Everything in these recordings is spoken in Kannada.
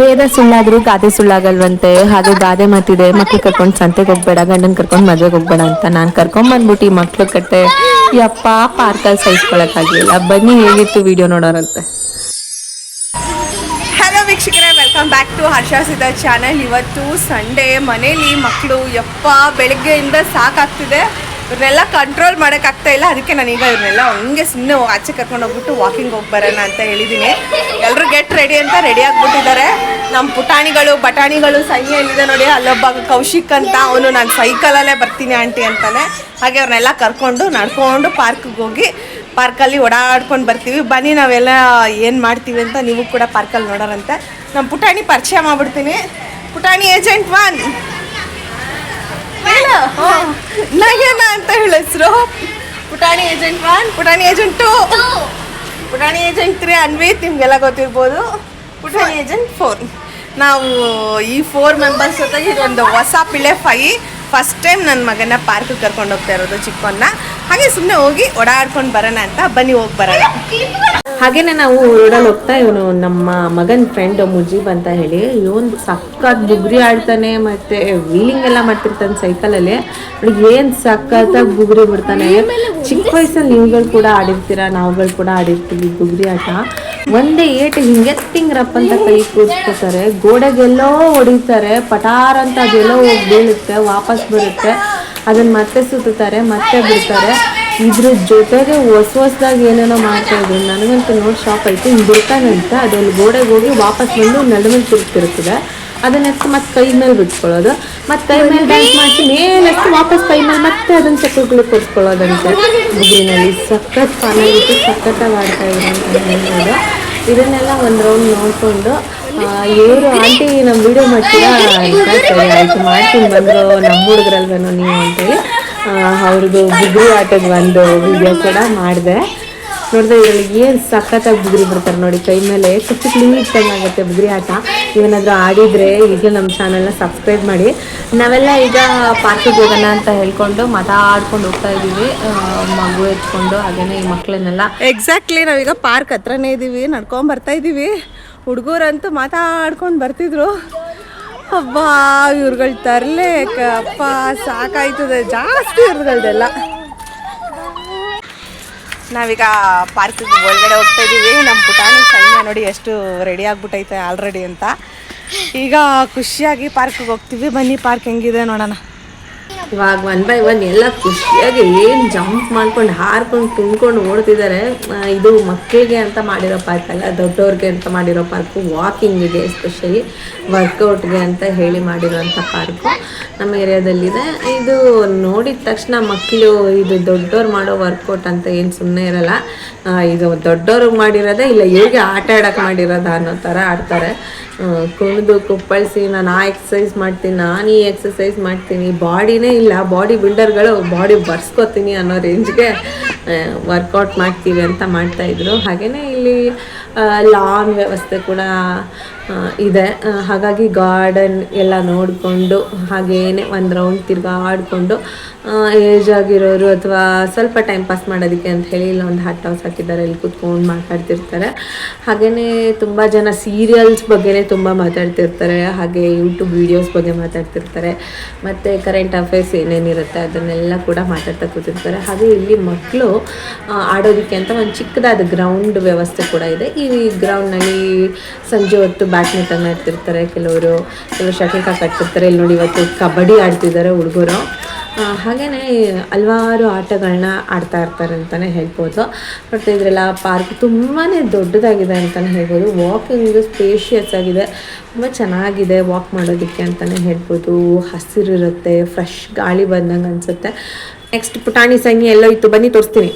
ವೇದ ಸುಳ್ಳಾದ್ರೂ ಗಾದೆ ಸುಳ್ಳಾಗಲ್ವಂತೆ. ಹಾಗೆ ಗಾದೆ ಮಾತಿದೆ ಮಕ್ಳು ಕರ್ಕೊಂಡು ಸಂತೆಗೆ ಹೋಗ್ಬೇಡ, ಗಂಡನ್ ಕರ್ಕೊಂಡು ಮದ್ವೆಗೆ ಹೋಗ್ಬೇಡ ಅಂತ ನಾನ್ ಕರ್ಕೊಂಡ್ ಬಂದ್ಬಿಟ್ಟು ಈ ಮಕ್ಳು ಕಟ್ಟೆ ಯಪ್ಪ ಪಾರ್ಕಲ್ಲಿ ಸಹಿಸ್ಕೊಳಕ್ಕಾಗ್ಲಿಲ್ಲ ಬನ್ನಿ ಹೇಗಿತ್ತು ವಿಡಿಯೋ ನೋಡೋರಂತೆ. ಹಲೋ ವೀಕ್ಷಕರೇ welcome back to Harsha Siddha channel ಇವತ್ತು ಸಂಡೇ ಮನೇಲಿ ಮಕ್ಕಳು ಯಪ್ಪ ಬೆಳಗ್ಗೆಯಿಂದ ಸಾಕಾಗ್ತಿದೆ. ಇವ್ರನ್ನೆಲ್ಲ ಕಂಟ್ರೋಲ್ ಮಾಡೋಕ್ಕಾಗ್ತಾ ಇಲ್ಲ. ಅದಕ್ಕೆ ನಾನೀಗ ಇವ್ರನ್ನೆಲ್ಲ ಹಂಗೆ ಸುಮ್ಮನೆ ಆಚೆ ಕರ್ಕೊಂಡು ಹೋಗ್ಬಿಟ್ಟು ವಾಕಿಂಗ್ ಹೋಗಿ ಬರೋಣ ಅಂತ ಹೇಳಿದ್ದೀನಿ ಎಲ್ಲರೂ ಗೆಟ್ ರೆಡಿ ಅಂತ ರೆಡಿ ಆಗ್ಬಿಟ್ಟಿದ್ದಾರೆ. ನಮ್ಮ ಪುಟಾಣಿಗಳು ಬಟಾಣಿಗಳು ಸೈ ಏನಿದೆ ನೋಡಿ ಅಲ್ಲೊಬ್ಬ ಕೌಶಿಕ್ ಅಂತ ಅವನು ನಾನು ಸೈಕಲಲ್ಲೇ ಬರ್ತೀನಿ ಆಂಟಿ ಅಂತಾನೆ. ಹಾಗೆ ಅವ್ರನ್ನೆಲ್ಲ ಕರ್ಕೊಂಡು ನಡ್ಕೊಂಡು ಪಾರ್ಕ್ಗೆ ಹೋಗಿ ಪಾರ್ಕಲ್ಲಿ ಓಡಾಡ್ಕೊಂಡು ಬರ್ತೀವಿ. ಬನ್ನಿ ನಾವೆಲ್ಲ ಏನು ಮಾಡ್ತೀವಿ ಅಂತ ನೀವು ಕೂಡ ಪಾರ್ಕಲ್ಲಿ ನೋಡೋರಂತೆ. ನಮ್ಮ ಪುಟಾಣಿ ಪರಿಚಯ ಮಾಡಿಬಿಡ್ತೀನಿ. ಪುಟಾಣಿ ಏಜೆಂಟ್ ಒನ್ ನಗೇನ ಅಂತ ಹೇಳ ಹೆಸರು. ಪುಟಾಣಿ ಏಜೆಂಟ್ ಒನ್ ಪುಟಾಣಿ ಏಜೆಂಟ್ ಟು ಪುಟಾಣಿ ಏಜೆಂಟ್ ತ್ರೀ ಅನ್ವಿತ್ ನಿಮಗೆಲ್ಲ ಗೊತ್ತಿರ್ಬೋದು. ಪುಟಾಣಿ ಏಜೆಂಟ್ ಫೋರ್ ನಾವು ಈ ಫೋರ್ ಮೆಂಬರ್ಸ್ ಜೊತೆಗೆ ಇದೊಂದು ಹೊಸ ಪಿಳೆ ಫೈ ಫಸ್ಟ್ ಟೈಮ್ ನನ್ನ ಮಗನ ಪಾರ್ಕ್ ಕರ್ಕೊಂಡು ಹೋಗ್ತಾ ಇರೋದು ಚಿಕ್ಕವನ್ನ ಹಾಗೆ ಸುಮ್ಮನೆ ಹೋಗಿ ಓಡಾಡ್ಕೊಂಡು ಬರೋಣ ಅಂತ ಬನ್ನಿ ಹೋಗಿ ಬರೋಣ. ಹಾಗೇನೆ ನಾವು ರೋಡಲ್ಲಿ ಹೋಗ್ತಾ ಇವನು ನಮ್ಮ ಮಗನ್ ಫ್ರೆಂಡ್ ಮುಜೀಬ್ ಅಂತ ಹೇಳಿ. ಇವನ್ ಸಕ್ಕತ್ ಬುಗ್ರಿ ಆಡ್ತಾನೆ ಮತ್ತೆ ವೀಲಿಂಗ್ ಎಲ್ಲ ಮಾಡ್ತಿರ್ತಾನೆ ಸೈಕಲಲ್ಲಿ. ಅವ್ರಿಗೆ ಏನು ಸಕ್ಕತ್ತಾಗಿ ಬುಗ್ರಿ ಬಿಡ್ತಾನೆ. ಚಿಕ್ಕ ವಯಸ್ಸಲ್ಲಿ ನೀವುಗಳು ಕೂಡ ಆಡಿರ್ತೀರಾ, ನಾವುಗಳು ಕೂಡ ಆಡಿರ್ತೀವಿ ಬುಗ್ರಿ ಆಟ. ಒಂದೇ ಏಟು ಹಿಂಗೆ ತಿಂಗ್ರಪ್ಪ ಅಂತ ಕೈ ಕೂರಿಸ್ಕೋತಾರೆ ಗೋಡೆಗೆಲ್ಲೋ ಹೊಡಿತಾರೆ. ಪಟಾರ್ ಅಂತ ಅದೆಲ್ಲೋ ಹೋಗಿ ಬೀಳುತ್ತೆ, ವಾಪಸ್ ಬರುತ್ತೆ. ಅದನ್ನ ಮತ್ತೆ ಸುತ್ತಾರೆ, ಮತ್ತೆ ಬಿಡ್ತಾರೆ. ಇದ್ರ ಜೊತೆಗೆ ಹೊಸ ಹೊಸದಾಗಿ ಏನೇನೋ ಮಾಡ್ತಾ ಇದ್ರು. ನನಗಂತೂ ನೋಡಿ ಶಾಪ್ ಆಯ್ತು. ಹಿಂಗೆ ಬಿಡ್ತಾನಂತ ಅದೊಂದು ಗೋಡೆಗೆ ಹೋಗಿ ವಾಪಸ್ ಬಂದು ನಡುವೆ ತಿರುಗ್ತಿರ್ತದೆ. ಅದನ್ನ ಮತ್ತೆ ಕೈ ಮೇಲೆ ಬಿಟ್ಕೊಳ್ಳೋದು. ಮತ್ತೆ ಕೈ ಮೇಲೆ ಡ್ಯಾನ್ಸ್ ಮಾಡಿಸಿ ಮೇಲೆತ್ತು ವಾಪಸ್ ಕೈ ಮೇಲೆ ಮತ್ತೆ ಅದನ್ನ ಚಕ್ರಗಳು ಕೊಡ್ಸ್ಕೊಳ್ಳೋದಂತೆ ಬುಗ್ರಿನಲ್ಲಿ ಸಖತ್ ಚೆನ್ನಾಗಿತ್ತು ಸಖತ್ತಾಗಿ ಆಡ್ತಾ ಇದ್ರು ಅಂತ ಹೇಳ್ಬೋದು. ಇದನ್ನೆಲ್ಲ ಒಂದು ರೌಂಡ್ ನೋಡಿಕೊಂಡು ಇವರು ಆಂಟಿ ನಮ್ಮ ವಿಡಿಯೋ ಮಾಡ್ತೀರಾ? ಅಂತ ಸರಿ ಆಯ್ತು ಮಾಡ್ತೀನಿ ಬಂದರು ನಮ್ಮ ಹುಡುಗರಲ್ವೇನೋ ನೀವು ಅಂತೇಳಿ. ಅವ್ರದ್ದು ಬುಗ್ರಿ ಆಟದ ಒಂದು ವಿಡಿಯೋ ಕೂಡ ಮಾಡಿದೆ. ನೋಡಿದ್ರೆ ಇದರಲ್ಲಿ ಏನು ಸಖತ್ತಾಗಿ ಬುಗ್ರಿ ಬಿಡ್ತಾರೆ ನೋಡಿ. ಕೈ ಮೇಲೆ ಕುಚ್ಚು ಕ್ಲೀನ್ ಆಗುತ್ತೆ ಬುಗ್ರಿ ಆಟ. ಏನಾದರೂ ಆಡಿದರೆ ಈಗ ನಮ್ಮ ಚಾನೆಲ್ನ ಸಬ್ಸ್ಕ್ರೈಬ್ ಮಾಡಿ. ನಾವೆಲ್ಲ ಈಗ ಪಾರ್ಕಿಗೆ ಹೋಗೋಣ ಅಂತ ಹೇಳ್ಕೊಂಡು ಮಾತಾಡ್ಕೊಂಡು ಹೋಗ್ತಾ ಇದ್ದೀವಿ. ಮಗು ಎತ್ಕೊಂಡು, ಹಾಗೇನೆ ಈ ಮಕ್ಕಳನ್ನೆಲ್ಲ ಎಕ್ಸಾಕ್ಟ್ಲಿ ನಾವೀಗ ಪಾರ್ಕ್ ಹತ್ರನೇ ಇದ್ದೀವಿ ನಡ್ಕೊಂಡ್ ಬರ್ತಾ ಇದ್ದೀವಿ ಹುಡುಗರಂತೂ ಮಾತಾಡ್ಕೊಂಡು ಬರ್ತಿದ್ರು. ಅಬ್ಬಾ, ಇವ್ರುಗಳು ತರಲೇ ಅಪ್ಪ ಸಾಕಾಯ್ತದೆ. ಜಾಸ್ತಿ ಇವ್ರುಗಳ್ದೆಲ್ಲ. ನಾವೀಗ ಪಾರ್ಕಿಗೆ ಒಳಗಡೆ ಹೋಗ್ತಾ ಇದ್ದೀವಿ ನಮ್ಮ ಪುಟಾಣಿ ಸೈನ್ಯ ನೋಡಿ ಎಷ್ಟು ರೆಡಿ ಆಗ್ಬಿಟ್ಟೈತೆ ಆಲ್ರೆಡಿ ಅಂತ. ಈಗ ಖುಷಿಯಾಗಿ ಪಾರ್ಕಿಗೆ ಹೋಗ್ತೀವಿ. ಬನ್ನಿ ಪಾರ್ಕ್ ಹೆಂಗಿದೆ ನೋಡೋಣ. ಇವಾಗ ಒನ್ ಬೈ ಒನ್ ಎಲ್ಲ ಖುಷಿಯಾಗಿ ಏನು ಜಂಪ್ ಮಾಡ್ಕೊಂಡು, ಹಾರ್ಕೊಂಡು, ತುಂಬ್ಕೊಂಡು ಓಡ್ತಿದ್ದಾರೆ ಇದು ಮಕ್ಕಳಿಗೆ ಅಂತ ಮಾಡಿರೋ ಪಾರ್ಕ್ ಅಲ್ಲ, ದೊಡ್ಡವ್ರಿಗೆ ಅಂತ ಮಾಡಿರೋ ಪಾರ್ಕು. ವಾಕಿಂಗಿಗೆ ಎಸ್ಪೆಷಲಿ ವರ್ಕೌಟ್ಗೆ ಅಂತ ಹೇಳಿ ಮಾಡಿರೋಂಥ ಪಾರ್ಕು ನಮ್ಮ ಏರಿಯಾದಲ್ಲಿದೆ. ಇದು ನೋಡಿದ ತಕ್ಷಣ ಮಕ್ಕಳು ಇದು ದೊಡ್ಡವ್ರು ಮಾಡೋ ವರ್ಕೌಟ್ ಅಂತ ಏನು ಸುಮ್ಮನೆ ಇರಲ್ಲ. ಇದು ದೊಡ್ಡವ್ರಿಗೆ ಮಾಡಿರೋದೇ ಇಲ್ಲ, ಇವ್ರಿಗೆ ಆಟ ಆಡೋಕೆ ಮಾಡಿರೋದ ಅನ್ನೋ ಥರ ಆಡ್ತಾರೆ. ಕುಣಿದು ಕುಪ್ಪಳಿಸಿ, ನಾನು ಆ ಎಕ್ಸಸೈಸ್ ಮಾಡ್ತೀನಿ, ನಾನು ಈ ಎಕ್ಸಸೈಸ್ ಮಾಡ್ತೀನಿ. ಬಾಡಿನೇ ಇಲ್ಲ ಬಾಡಿ ಬಿಲ್ಡರ್ಗಳು ಬಾಡಿ ಬರ್ಸ್ಕೊತೀನಿ ಅನ್ನೋ ರೇಂಜ್ಗೆ ವರ್ಕೌಟ್ ಮಾಡ್ತೀವಿ ಅಂತ ಮಾಡ್ತಾಯಿದ್ರು ಹಾಗೆಯೇ ಇಲ್ಲಿ ಲಾನ್ ವ್ಯವಸ್ಥೆ ಕೂಡ ಇದೆ. ಹಾಗಾಗಿ ಗಾರ್ಡನ್ ಎಲ್ಲ ನೋಡಿಕೊಂಡು, ಹಾಗೇನೆ ಒಂದು ರೌಂಡ್ ತಿರ್ಗಾಡ್ಕೊಂಡು ಏಜ್ ಆಗಿರೋರು ಅಥವಾ ಸ್ವಲ್ಪ ಟೈಮ್ ಪಾಸ್ ಮಾಡೋದಕ್ಕೆ ಅಂತ ಹೇಳಿ ಇಲ್ಲ ಒಂದು ಹಟ್ ಹೌಸ್ ಹಾಕಿದ್ದಾರೆ ಇಲ್ಲಿ ಕೂತ್ಕೊಂಡು ಮಾತಾಡ್ತಿರ್ತಾರೆ. ಹಾಗೆಯೇ ತುಂಬ ಜನ ಸೀರಿಯಲ್ಸ್ ಬಗ್ಗೆನೇ ತುಂಬ ಮಾತಾಡ್ತಿರ್ತಾರೆ, ಹಾಗೆ ಯೂಟ್ಯೂಬ್ ವೀಡಿಯೋಸ್ ಬಗ್ಗೆ ಮಾತಾಡ್ತಿರ್ತಾರೆ, ಮತ್ತು ಕರೆಂಟ್ ಅಫೇರ್ಸ್ ಏನೇನಿರುತ್ತೆ ಅದನ್ನೆಲ್ಲ ಕೂಡ ಮಾತಾಡ್ತಾ ಕೂತಿರ್ತಾರೆ. ಹಾಗೆ ಇಲ್ಲಿ ಮಕ್ಕಳು ಆಡೋದಕ್ಕೆ ಅಂತ ಒಂದು ಚಿಕ್ಕದಾದ ಗ್ರೌಂಡ್ ವ್ಯವಸ್ಥೆ ಕೂಡ ಇದೆ. ಈ ಗ್ರೌಂಡ್ನಲ್ಲಿ ಸಂಜೆ ಹೊತ್ತು ಬ್ಯಾಡ್ಮಿಂಟನ್ ಆಡ್ತಿರ್ತಾರೆ. ಕೆಲವರು ಕೆಲವರು ಶಟಲ್ ಕಾಕ್ ಆಡ್ತಿರ್ತಾರೆ. ಇಲ್ಲಿ ನೋಡಿ ಇವತ್ತು ಕಬಡ್ಡಿ ಆಡ್ತಿದ್ದಾರೆ ಹುಡುಗರು. ಹಾಗೆಯೇ ಹಲವಾರು ಆಟಗಳನ್ನ ಆಡ್ತಾ ಇರ್ತಾರೆ ಅಂತಲೇ ಹೇಳ್ಬೋದು. ಮತ್ತು ಇದರೆಲ್ಲ ಪಾರ್ಕ್ ತುಂಬಾ ದೊಡ್ಡದಾಗಿದೆ ಅಂತಲೇ ಹೇಳ್ಬೋದು. ವಾಕಿಂಗ್ ಸ್ಪೇಷಿಯಸ್ ಆಗಿದೆ. ತುಂಬ ಚೆನ್ನಾಗಿದೆ ವಾಕ್ ಮಾಡೋದಕ್ಕೆ ಅಂತಲೇ ಹೇಳ್ಬೋದು. ಹಸಿರಿರುತ್ತೆ ಫ್ರೆಶ್ ಗಾಳಿ ಬಂದಂಗೆ ಅನಿಸುತ್ತೆ. ನೆಕ್ಸ್ಟ್ ಪುಟಾಣಿ ಸಂಗಿ ಎಲ್ಲ ಇತ್ತು. ಬನ್ನಿ ತೋರಿಸ್ತೀನಿ.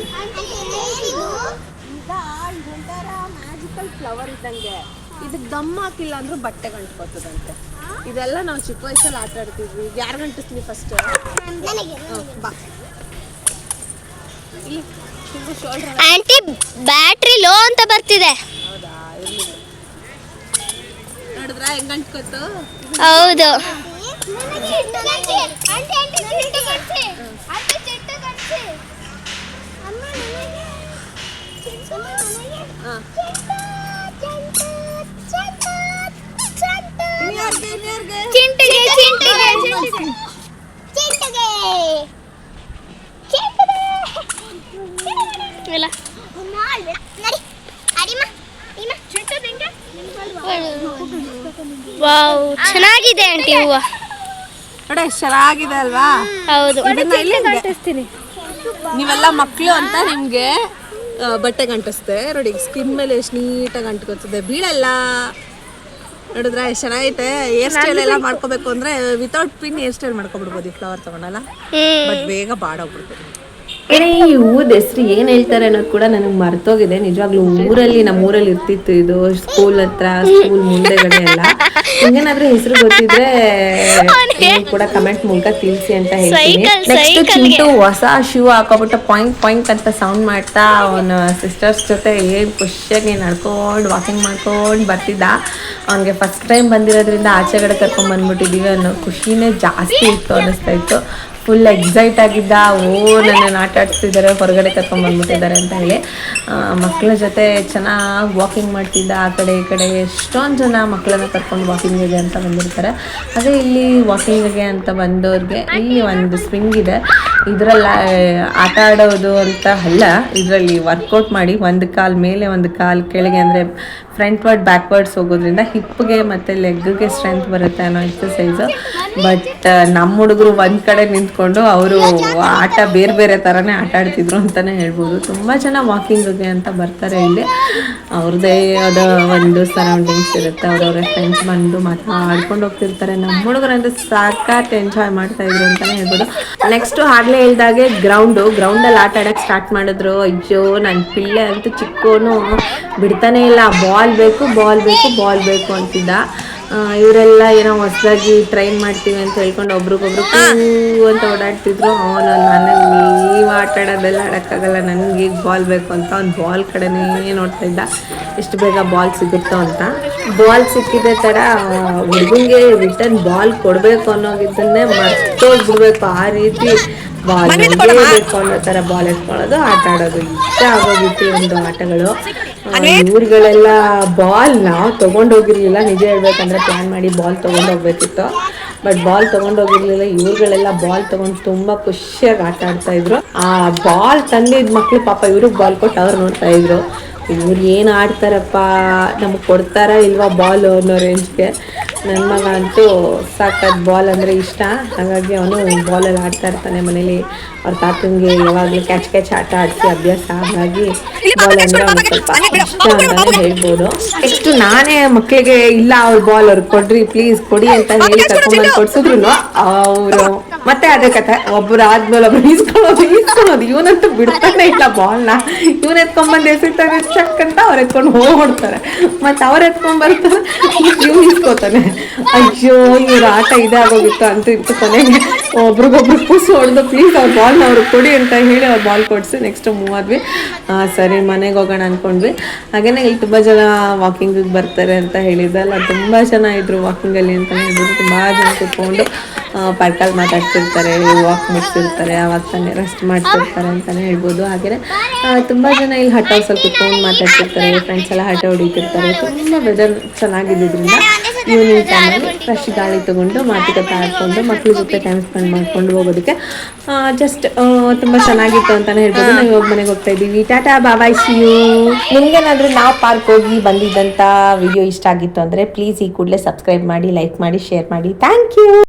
ಮ್ಯಾಜಿಕಲ್ ಫ್ಲವರ್ ಇದ್ದಂಗೆ. ಇದಕ್ಕೆ ದಮ್ ಹಾಕಿಲ್ಲ ಅಂದ್ರೂ ಬಟ್ಟೆ ಗಂಟ್ಕೋತದಂತೆ ಇದೆಲ್ಲ ನಾವು ಚಿಕ್ಕ ವಯಸ್ಸಲ್ಲಿ ಆಟ ಆಡ್ತಿದ್ವಿ. ಯಾರು ಗಂಟಿಸ್ಲಿ ಫಸ್ಟ್ ಬಾ ಆಂಟಿ ಬ್ಯಾಟ್ರಿ ಲೋ ಅಂತ ಬರ್ತಿದೆ. ನೋಡಿದ್ರ? ಹೆಂಗ್ ಗಂಟ್ಕೋತು ಹೌದು. ಹಾ. ಚಿಂಟಿಗೆ ಚಿಂಟಿಗೆ ಚಿಂಟಿಗೆ. ಇಲ್ಲ. ವಾವ್ ಚೆನ್ನಾಗಿದೆ ಆಂಟಿ ಹೂವ. ನೋಡಿ ಎಷ್ಟು ಚೆನ್ನಾಗಿದೆ ಅಲ್ವಾ? ಹೌದು. ನೀವೆಲ್ಲ ಮಕ್ಕಳು ಅಂತ ನಿಮ್ಗೆ ಬಟ್ಟೆ ಗಂಟಿಸ್ತೆ ನೋಡಿ ಸ್ಕಿನ್ ಮೇಲೆ ಎಷ್ಟು ನೀಟಾಗಿ ಅಂಟ್ಕೊತದೆ ಬೀಳಲ್ಲ. ನೋಡಿದ್ರೆ ಎಷ್ಟು ಚೆನ್ನಾಗೈತೆ. ಹೇರ್ ಸ್ಟೈಲ್ ಎಲ್ಲ ಮಾಡ್ಕೋಬೇಕು ಅಂದ್ರೆ ವಿತೌಟ್ ಪಿನ್ ಹೇರ್ ಸ್ಟೈಲ್ ಮಾಡ್ಕೊಬಿಡ್ಬೋದು ಈ ಫ್ಲವರ್ ತಗೊಂಡಲ್ಲ. ಬಟ್ ಬೇಗ ಬಾಡೋಗ್ಬಿಡ್ತದೆ ಏನೇ ಈ ಊದ್ ಹೆಸರು ಏನ್ ಹೇಳ್ತಾರೆ ಅನ್ನೋದು ಕೂಡ ನನಗೆ ಮರ್ತೋಗಿದೆ. ನಿಜವಾಗ್ಲೂ ಊರಲ್ಲಿ ನಮ್ಮ ಊರಲ್ಲಿ ಇರ್ತಿತ್ತು ಇದು ಸ್ಕೂಲ್ ಹತ್ರ ಸ್ಕೂಲ್ ಮುಂದೆಗಡೆ ಎಲ್ಲ. ಹಿಂಗೇನಾದ್ರೂ ಹೆಸರು ಗೊತ್ತಿದ್ರೆ ಕೂಡ ಕಮೆಂಟ್ ಮೂಲಕ ತಿಳಿಸಿ ಅಂತ ಹೇಳ್ತೀನಿ. ನೆಕ್ಸ್ಟ್ ಚಿಂಟು ಹೊಸ ಶೂ ಹಾಕೋಬಿಟ್ಟು ಪಾಯಿಂಟ್ ಪಾಯಿಂಟ್ ಅಂತ ಸೌಂಡ್ ಮಾಡ್ತಾ ಅವನ ಸಿಸ್ಟರ್ಸ್ ಜೊತೆ ಏನ್ ಖುಷಿಯಾಗಿ ನಡ್ಕೊಂಡು ವಾಕಿಂಗ್ ಮಾಡ್ಕೊಂಡು ಬರ್ತಿದ್ದ. ಅವನಿಗೆ ಫಸ್ಟ್ ಟೈಮ್ ಬಂದಿರೋದ್ರಿಂದ ಆಚೆಗಡೆ ಕರ್ಕೊಂಡ್ ಬಂದ್ಬಿಟ್ಟಿದೀವಿ ಅನ್ನೋ ಖುಷಿನೇ ಜಾಸ್ತಿ ಇತ್ತು ಅನ್ನಿಸ್ತಾ ಇತ್ತು. ಫುಲ್ ಎಕ್ಸೈಟ್ ಆಗಿದ್ದ, ಓ, ನನ್ನನ್ನು ಆಟ ಆಡ್ತಿದ್ದಾರೆ ಹೊರಗಡೆ ಕರ್ಕೊಂಡ್ ಬಂದ್ಬಿಟ್ಟಿದ್ದಾರೆ ಅಂತ ಹೇಳಿ. ಮಕ್ಕಳ ಜೊತೆ ಚೆನ್ನಾಗಿ ವಾಕಿಂಗ್ ಮಾಡ್ತಿದ್ದ, ಆ ಕಡೆ ಈ ಕಡೆ ಎಷ್ಟೊಂದು ಜನ ಮಕ್ಕಳನ್ನ ಕರ್ಕೊಂಡು ವಾಕಿಂಗಿಗೆ ಅಂತ ಬಂದಿರ್ತಾರೆ. ಅದೇ ಇಲ್ಲಿ ವಾಕಿಂಗಿಗೆ ಅಂತ ಬಂದವ್ರಿಗೆ ಇಲ್ಲಿ ಒಂದು ಸ್ವಿಂಗ್ ಇದೆ. ಇದರಲ್ಲಿ ಆಟ ಆಡೋದು ಅಂತ ಅಲ್ಲ, ಇದರಲ್ಲಿ ವರ್ಕೌಟ್ ಮಾಡಿ ಒಂದು ಕಾಲ್ ಮೇಲೆ ಒಂದು ಕಾಲ್ ಕೆಳಗೆ ಅಂದರೆ ಫ್ರಂಟ್ ವರ್ಡ್ ಬ್ಯಾಕ್ವರ್ಡ್ಸ್ ಹೋಗೋದ್ರಿಂದ ಹಿಪ್ಗೆ ಮತ್ತು ಲೆಗ್ಗೆ ಸ್ಟ್ರೆಂತ್ ಬರುತ್ತೆ ಅನ್ನೋ ಎಕ್ಸಸೈಸು ಬಟ್ ನಮ್ಮ ಹುಡುಗರು ಒಂದು ಕಡೆ ನಿಂತ್ಕೊಂಡು ಅವರು ಆಟ ಬೇರೆ ಬೇರೆ ಥರನೇ ಆಟ ಆಡ್ತಿದ್ರು ಅಂತಲೇ ಹೇಳ್ಬೋದು. ತುಂಬ ಜನ ವಾಕಿಂಗಿಗೆ ಅಂತ ಬರ್ತಾರೆ ಇಲ್ಲಿ. ಅವ್ರದ್ದೇ ಆದ ಒಂದು ಸರೌಂಡಿಂಗ್ಸ್ ಇರುತ್ತೆ. ಅವ್ರವ್ರ ಫ್ರೆಂಡ್ಸ್ ಬಂದು ಮಾತಾಡ್ಕೊಂಡು ಹೋಗ್ತಿರ್ತಾರೆ. ನಮ್ಮ ಹುಡುಗರಂತೂ ಸಾಕಾಟ್ ಎಂಜಾಯ್ ಮಾಡ್ತಾ ಇದ್ರು ಅಂತಲೇ ಹೇಳ್ಬೋದು. ನೆಕ್ಸ್ಟು ಆಗ್ಲೇ ಹೇಳ್ದಾಗೆ ಗ್ರೌಂಡು ಗ್ರೌಂಡಲ್ಲಿ ಆಟ ಆಡೋಕ್ಕೆ ಸ್ಟಾರ್ಟ್ ಮಾಡಿದ್ರು. ಅಯ್ಯೋ ನನ್ನ ಪಿಳ್ಳೆ ಅಂತೂ ಚಿಕ್ಕೋನು ಬಿಡ್ತಾನೆ ಇಲ್ಲ. ಬಾಲ್ ಬೇಕು ಬಾಲ್ ಬೇಕು ಬಾಲ್ ಬೇಕು ಅಂತಿದ್ದ. ಇವರೆಲ್ಲ ಏನೋ ಹೊಸದಾಗಿ ಟ್ರೈನ್ ಮಾಡ್ತೀವಿ ಅಂತ ಹೇಳ್ಕೊಂಡು ಒಬ್ರಿಗೊಬ್ರು ಕೂ ಅಂತ ಓಡಾಡ್ತಿದ್ರು. ಅವನು ನನಗೆ ನೀವು ಆಟ ಆಡೋದೆಲ್ಲ ಆಡೋಕ್ಕಾಗಲ್ಲ. ನನಗೆ ಈಗ ಬಾಲ್ ಬೇಕು ಅಂತ ಅವ್ನು ಬಾಲ್ ಕಡೆನೇ ನೋಡ್ತಾ ಇದ್ದ. ಎಷ್ಟು ಬೇಗ ಬಾಲ್ ಸಿಗುತ್ತೋ ಅಂತ. ಬಾಲ್ ಸಿಕ್ಕಿದೆ ಥರ ಹುಡುಗಂಗೆ ರಿಟರ್ನ್ ಬಾಲ್ ಕೊಡಬೇಕು ಅನ್ನೋಗಿದ್ದನ್ನೇ ಮರ್ತೋಗ್ಬಿಡ್ಬೇಕು. ಆ ರೀತಿ ಬಾಲ್ ಬೇಕು ಅನ್ನೋ ಥರ ಬಾಲ್ ಎತ್ಕೊಳ್ಳೋದು ಆಟ ಆಡೋದು. ಇಷ್ಟ ಆಗೋಗಿತ್ತು ಒಂದು ಆಟಗಳು. ಇವ್ರುಗಳೆಲ್ಲ ಬಾಲ್ ನಾವು ತಗೊಂಡೋಗಿರ್ಲಿಲ್ಲ. ನಿಜ ಹೇಳ್ಬೇಕಂದ್ರೆ ಪ್ಲಾನ್ ಮಾಡಿ ಬಾಲ್ ತಗೊಂಡೋಗ್ಬೇಕಿತ್ತು. ಬಟ್ ಬಾಲ್ ತಗೊಂಡೋಗಿರ್ಲಿಲ್ಲ. ಇವ್ರುಗಳೆಲ್ಲ ಬಾಲ್ ತಗೊಂಡು ತುಂಬಾ ಖುಷಿಯಾಗಿ ಆಟ ಆಡ್ತಾ ಇದ್ರು. ಆ ಬಾಲ್ ತಂದಿದ್ ಮಕ್ಳು ಪಾಪ ಇವ್ರಿಗೆ ಬಾಲ್ ಕೊಟ್ಟು ಅವ್ರು ನೋಡ್ತಾ ಇದ್ರು. ಇವ್ರು ಏನು ಆಡ್ತಾರಪ್ಪ? ನಮಗೆ ಕೊಡ್ತಾರ ಇಲ್ವಾ ಬಾಲ್ ಅನ್ನೋ ರೇಂಜ್ಗೆ ನನ್ನ ಮಗ ಅಂತೂ ಸಾಕಾದ ಬಾಲ್ ಅಂದರೆ ಇಷ್ಟ. ಹಾಗಾಗಿ ಅವನು ಬಾಲಲ್ಲಿ ಆಡ್ತಾ ಇರ್ತಾನೆ ಮನೇಲಿ. ಅವ್ರ ತಾತಂಗೆ ಯಾವಾಗಲೂ ಕ್ಯಾಚ್ ಕ್ಯಾಚ್ ಆಟ ಆಡಿಸಿ ಅಭ್ಯಾಸ. ಹಾಗಾಗಿ ಬಾಲ್ ಅಂದರೆ ಅವ್ನಿಗೆ ಸ್ವಲ್ಪ ಇಷ್ಟ ಅಂತಲೇ ಹೇಳ್ಬೋದು. ನೆಕ್ಸ್ಟು ನಾನೇ ಮಕ್ಕಳಿಗೆ ಇಲ್ಲ ಅವ್ರ ಬಾಲ್ ಅವ್ರಿಗೆ ಕೊಡ್ರಿ ಪ್ಲೀಸ್ ಕೊಡಿ ಅಂತ ಹೇಳಿ ಕರ್ಕೊಂಡ್ಬಂದು ಕೊಡ್ಸಿದ್ರು ಅವರು ಮತ್ತೆ ಅದೇ ಕಥೆ, ಒಬ್ರು ಆದ್ಮೇಲೆ ಒಬ್ರು ಈಸ್ಕೊಳೋದು ಈಸ್ಕೊಳೋದು ಇವನಂತೂ ಬಿಡ್ತಾನೆ ಇಲ್ಲ ಬಾಲ್ನ. ಇವನ್ ಎತ್ಕೊಂಡ್ಬಂದು ಎಸಿತಾರೆ ಚಕ್ ಅಂತ ಅವ್ರು ಎತ್ಕೊಂಡು ಹೋಗ್ಬಿಡ್ತಾರೆ. ಮತ್ತೆ ಅವ್ರು ಎತ್ಕೊಂಡ್ ಬರ್ತಾರೆ, ಇವ್ನು ಈಸ್ಕೋತಾನೆ. ಅಯ್ಯೋ, ಇವ್ರ ಆಟ ಇದಾಗೋಗಿತ್ತು ಅಂತ ಇತ್ತು ಕೊನೆಗೆ. ಒಬ್ರಿಗೊಬ್ರು ಕೂಸು ಹೊಡೆದು ಪ್ಲೀಸ್ ಅವ್ರ ಬಾಲ್ನ ಅವ್ರಿಗೆ ಕೊಡಿ ಅಂತ ಹೇಳಿ ಅವ್ರ ಬಾಲ್ ಕೊಡಿಸಿ ನೆಕ್ಸ್ಟ್ ಮೂವ್ ಆದ್ವಿ. ಸರಿ, ಮನೆಗೆ ಹೋಗೋಣ ಅನ್ಕೊಂಡ್ವಿ. ಹಾಗೇನೆ ಇಲ್ಲಿ ತುಂಬ ಜನ ವಾಕಿಂಗಿಗೆ ಬರ್ತಾರೆ ಅಂತ ಹೇಳಿದ್ದಲ್ಲ. ತುಂಬ ಜನ ಇದ್ರು ವಾಕಿಂಗಲ್ಲಿ ಅಂತ ಹೇಳಿದ್ರು. ತುಂಬ ಜನ ಕೂತ್ಕೊಂಡು ಪಾರ್ಕಲ್ಲಿ ಮಾತಾಡ್ತಿರ್ತಾರೆ ವಾಕ್ ಮಾಡ್ತಿರ್ತಾರೆ ಅವಾಗ ತಾನೇ ರೆಸ್ಟ್ ಮಾಡ್ತಿರ್ತಾರೆ ಅಂತಲೇ ಹೇಳ್ಬೋದು ಹಾಗೆಯೇ ತುಂಬ ಜನ ಇಲ್ಲಿ ಹಠ ಸ್ವಲ್ಪ ಕೂತ್ಕೊಂಡು ಮಾತಾಡ್ತಿರ್ತಾರೆ ಫ್ರೆಂಡ್ಸ್ ಎಲ್ಲ ಹಠ ಹೊಡಿತಿರ್ತಾರೆ. ತುಂಬ ವೆದರ್ ಚೆನ್ನಾಗಿದ್ದರಿಂದ ಈವ್ನಿಂಗ್ ಟೈಮಲ್ಲಿ ಫ್ರೆಶ್ ಗಾಳಿ ತೊಗೊಂಡು ಮಾತುಕತೆ ಆಡ್ಕೊಂಡು ಮಕ್ಳ ಜೊತೆ ಟೈಮ್ ಸ್ಪೆಂಡ್ ಮಾಡ್ಕೊಂಡು ಹೋಗೋದಕ್ಕೆ ಜಸ್ಟ್ ತುಂಬ ಚೆನ್ನಾಗಿತ್ತು ಅಂತಲೇ ಹೇಳ್ಬೋದು. ನಾವು ಇವಾಗ ಮನೆಗೆ ಹೋಗ್ತಾ ಇದ್ದೀವಿ. ಟಾಟಾ ಬಾಬಾಯ್ ಸಿಯು ನಿಮ್ಗೇನಾದರೂ ನಾವು ಪಾರ್ಕ್ ಹೋಗಿ ಬಂದಿದ್ದಂಥ ವಿಡಿಯೋ ಇಷ್ಟ ಆಗಿತ್ತು ಅಂದರೆ ಪ್ಲೀಸ್ ಈ ಕೂಡಲೇ ಸಬ್ಸ್ಕ್ರೈಬ್ ಮಾಡಿ ಲೈಕ್ ಮಾಡಿ ಶೇರ್ ಮಾಡಿ. Thank you